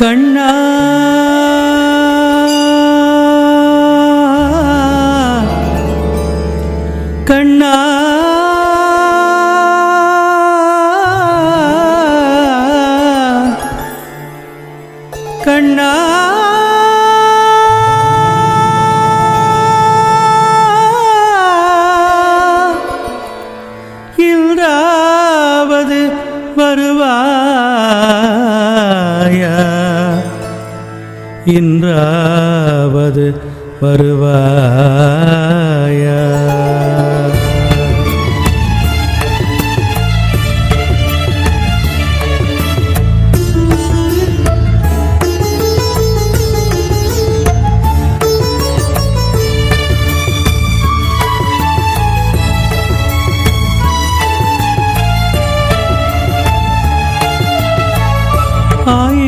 கண்ணா. இன்றாவது வருவாயா?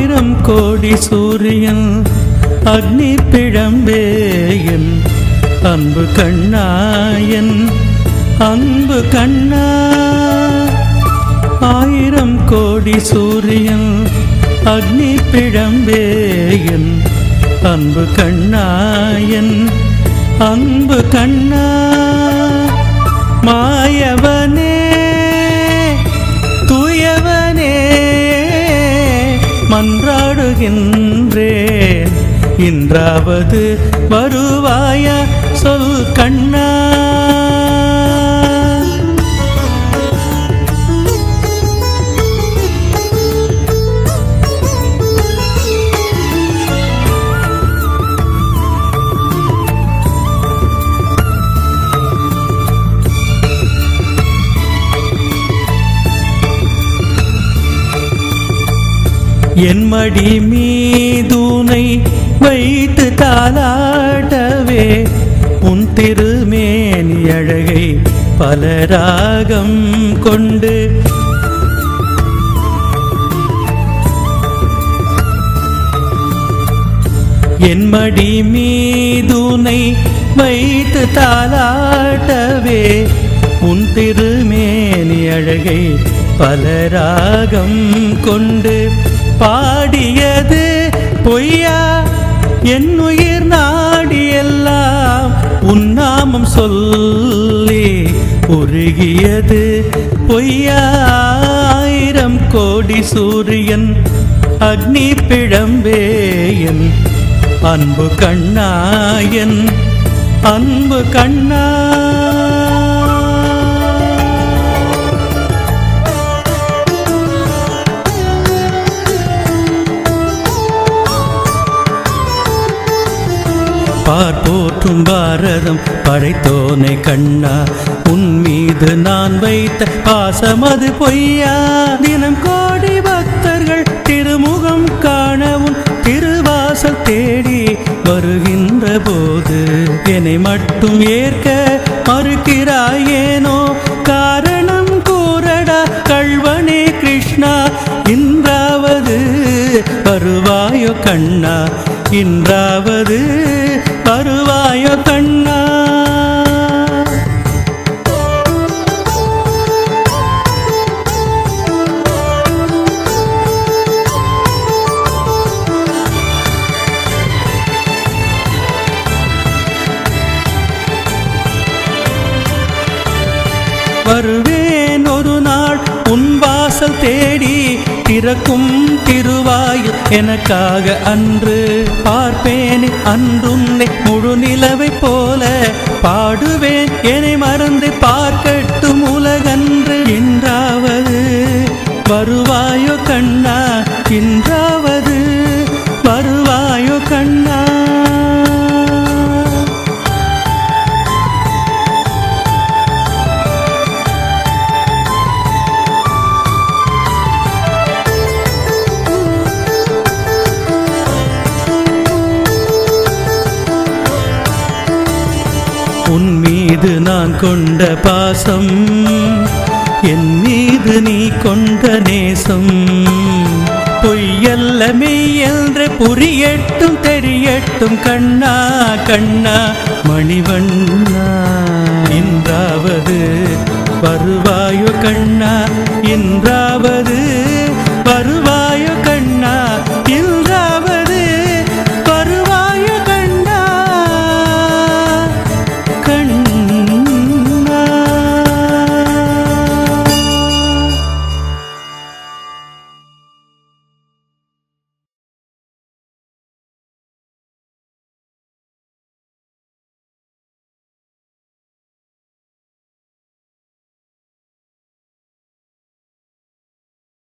ஆயிரம் கோடி சூரியன் அக்னி பிழம்பேயன் அன்பு கண்ணாயன் அன்பு கண்ணா. ஆயிரம் கோடி சூரியன் அக்னி பிழம்பேயன் அன்பு கண்ணாயன் அன்பு கண்ணா. மாயவனே. மன்றாடுகின்றேன் இன்றாவது வருவாயா? சொல் கண்ணா. என் மடி மீதுனை வைத்து தாளாட்டவே உன் திருமேனி அழகை பல ராகம் கொண்டு என் மடி மீதுனை வைத்து தாளாட்டவே உன் திருமேனி அழகை பல ராகம் கொண்டு பாடியது பொய்யா? என் உயிர் நாடியெல்லாம் உன் நாமம் சொல்லி உருகியது பொய்யாயிரம் கோடி சூரியன் அக்னி பிழம்பேயன் அன்பு கண்ணாயன் அன்பு கண்ணா. பார் போற்றும் பாரதம் படைத்தோனை கண்ணா. உன் மீது நான் வைத்த பாசம் அது பொய்யா? தினம் கோடி பக்தர்கள் திருமுகம் காணவும் திருவாசல் தேடி வருகின்ற போது என்னை மட்டும் ஏற்க மறுக்கிறாயேனோ? காரணம் கூறடா கல்வனே கிருஷ்ணா. இன்றாவது வருவாயோ கண்ணா? இன்றாவது வருவேன் ஒரு நாள் உன் வாசல் தேடி திறக்கும் திருவாயு எனக்காக அன்று பார்ப்பேன் அன்றுன்னை முழு நிலவை போல பாடுவேன். என்னை மறந்து பார்க்கட்டும் உலகன்று. என்றாவது வருவாயோ கண்ணா? என்றாவது உன் மீது நான் கொண்ட பாசம் என் மீது நீ கொண்ட நேசம். பொய்யல்ல மெய் என்று புரியட்டும் தெரியட்டும் கண்ணா கண்ணா மணிவண்ணா. இன்றாவது வருவாயோ கண்ணா இன்றாவது